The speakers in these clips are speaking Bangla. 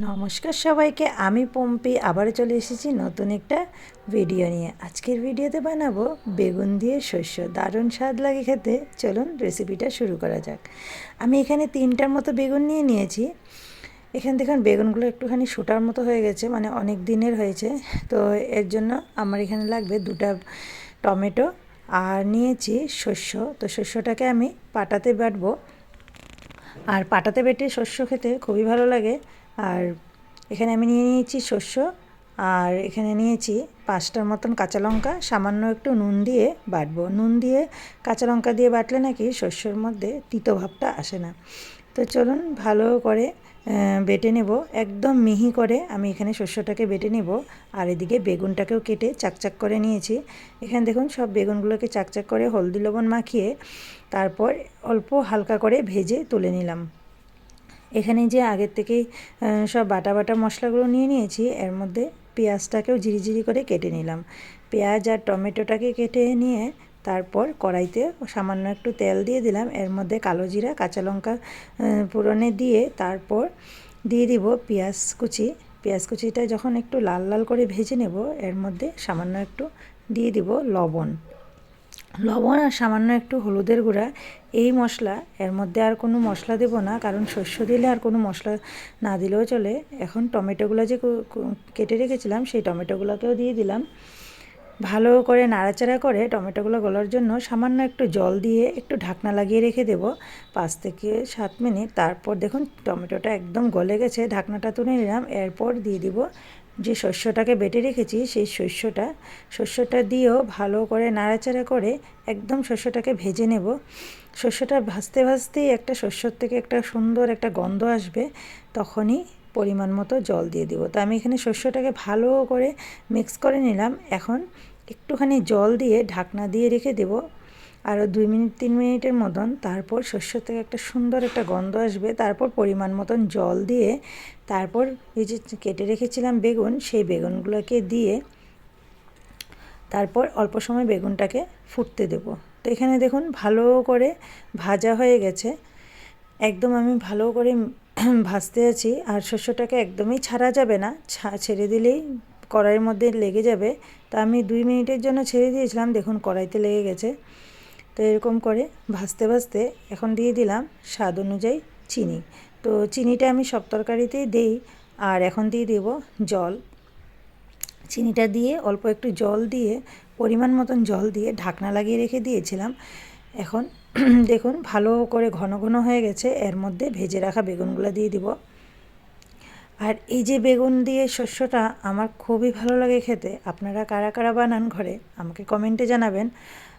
নমস্কার সবাইকে, আমি পম্পি, আবারও চলে এসেছি নতুন একটা ভিডিও নিয়ে। আজকের ভিডিওতে বানাবো বেগুন দিয়ে শস্য, দারুণ স্বাদ লাগে খেতে। চলুন রেসিপিটা শুরু করা যাক। আমি এখানে তিনটার মতো বেগুন নিয়ে নিয়েছি। এখান থেকে বেগুনগুলো একটুখানি শুটার মতো হয়ে গেছে মানে অনেক দিনের হয়েছে। তো এর জন্য আমার এখানে লাগবে দুটা টমেটো আর নিয়েছি শস্য। তো শস্যটাকে আমি পাটাতে বাটবো। আর পাটাতে বেটে শস্য খেতে খুবই ভালো লাগে। আর এখানে আমি নিয়ে নিয়েছি শস্য, আর এখানে নিয়েছি পাঁচটার মতন কাঁচা লঙ্কা, সামান্য একটু নুন দিয়ে বাটবো। নুন দিয়ে কাঁচা লঙ্কা দিয়ে বাটলে নাকি শস্যর মধ্যে তিতো ভাবটা আসে না। তো চলুন ভালো করে বেটে নেব। একদম মিহি করে আমি এখানে শস্যটাকে বেটে নেব। আর এদিকে বেগুনটাকেও কেটে চাকচাক করে নিয়েছি। এখানে দেখুন সব বেগুনগুলোকে চাকচাক করে হলদি লবণ মাখিয়ে তারপর অল্প হালকা করে ভেজে তুলে নিলাম। এখানে যে আগের থেকেই সব বাটা বাটা মশলাগুলো নিয়ে নিয়েছি, এর মধ্যে পেঁয়াজটাকেও ঝিরিঝিরি করে কেটে নিলাম। পেঁয়াজ আর টমেটোটাকে কেটে নিয়ে তারপর কড়াইতে সামান্য একটু তেল দিয়ে দিলাম, এর মধ্যে কালো জিরা, কাঁচা লঙ্কা পুরনে দিয়ে তারপর দিয়ে দিব পেঁয়াজ কুচি। পেঁয়াজ কুচিটা যখন একটু লাল লাল করে ভেজে নেব, এর মধ্যে সামান্য একটু দিয়ে দিব লবণ। লবণ আর সামান্য একটু হলুদের গুঁড়া। এই মশলা, এর মধ্যে আর কোনো মশলা দেব না, কারণ শস্য দিলে আর কোনো মশলা না দিলেও চলে। এখন টমেটোগুলো যে কেটে রেখেছিলাম, সেই টমেটোগুলোকেও দিয়ে দিলাম। ভালো করে নাড়াচাড়া করে টমেটোগুলো গলার জন্য সামান্য একটু জল দিয়ে একটু ঢাকনা লাগিয়ে রেখে দেবো পাঁচ থেকে সাত মিনিট। তারপর দেখুন টমেটোটা একদম গলে গেছে, ঢাকনাটা তুলে নিলাম, এরপর দিয়ে দিব যে শস্যটাকে বেটে রেখেছি সেই শস্যটা। শস্যটা দিয়েও ভালো করে নাড়াচাড়া করে একদম শস্যটাকে ভেজে নেব। শস্যটা ভাজতে ভাজতেই একটা শস্যর থেকে একটা সুন্দর একটা গন্ধ আসবে, তখনই পরিমাণ মতো জল দিয়ে দিব। তো আমি এখানে শস্যটাকে ভালো করে মিক্স করে নিলাম। এখন একটুখানি জল দিয়ে ঢাকনা দিয়ে রেখে দেব। আরও দুই মিনিট, তিন মিনিটের মতন। তারপর শস্য থেকে একটা সুন্দর একটা গন্ধ আসবে। তারপর পরিমাণ মতন জল দিয়ে তারপর এই যে কেটে রেখেছিলাম বেগুন, সেই বেগুনগুলোকে দিয়ে তারপর অল্প সময় বেগুনটাকে ফুটতে দেব। তো এখানে দেখুন ভালো করে ভাজা হয়ে গেছে। একদম আমি ভালো করে ভাজতে আছি। আর শস্যটাকে একদমই ছাড়া যাবে না। ছেড়ে দিলেই কড়াইয়ের মধ্যে লেগে যাবে, তা আমি দুই মিনিটের জন্য ছেড়ে দিয়েছিলাম। দেখুন, কড়াইতে লেগে গেছে। তো এরকম করে ভাজতে ভাজতে এখন দিয়ে দিলাম স্বাদ অনুযায়ী চিনি। তো চিনিটা আমি সব তরকারিতেই দিই, আর এখন দিয়ে দেব জল। চিনিটা দিয়ে অল্প একটু জল দিয়ে, পরিমাণ মতন জল দিয়ে ঢাকনা লাগিয়ে রেখে দিয়েছিলাম। এখন দেখুন, ভালো করে ঘন ঘন হয়ে গেছে। এর মধ্যে ভেজে রাখা বেগুনগুলো দিয়ে দিব। আর এই যে বেগুন দিয়ে শস্যটা আমার খুবই ভালো লাগে খেতে, আপনারা কারা কারা বানান ঘরে আমাকে কমেন্টে জানাবেন।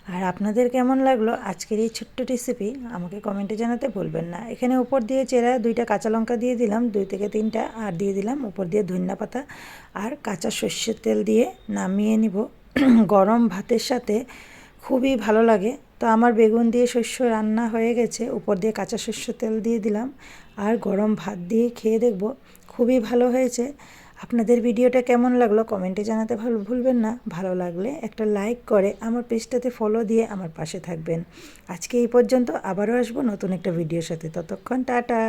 আর আপনাদের কেমন লাগল আজকের এই ছোট্ট রেসিপি আমাকে কমেন্টে জানাতে ভুলবেন না। এখানে উপর দিয়ে চেরা দুইটা কাঁচা লঙ্কা দিয়ে দিলাম, দুই থেকে তিনটা, আর দিয়ে দিলাম উপর দিয়ে ধনিয়া পাতা। আর কাঁচা সর্ষের তেল দিয়ে নামিয়ে নিব। গরম ভাতের সাথে খুবই ভালো লাগে। তো আমার বেগুন দিয়ে শস্য রান্না হয়ে গেছে, উপর দিয়ে কাঁচা শস্য তেল দিয়ে দিলাম। আর গরম ভাত দিয়ে খেয়ে দেখব খুবই ভালো হয়েছে। আপনাদের ভিডিওটা কেমন লাগল কমেন্টে জানাতে ভালো, ভুলবেন না। ভালো লাগলে একটা লাইক করে আমার পেজটাতে ফলো দিয়ে আমার পাশে থাকবেন। আজকে এই পর্যন্ত আবারও আসব নতুন একটা ভিডিওর সাথে। ততক্ষণ টাটা।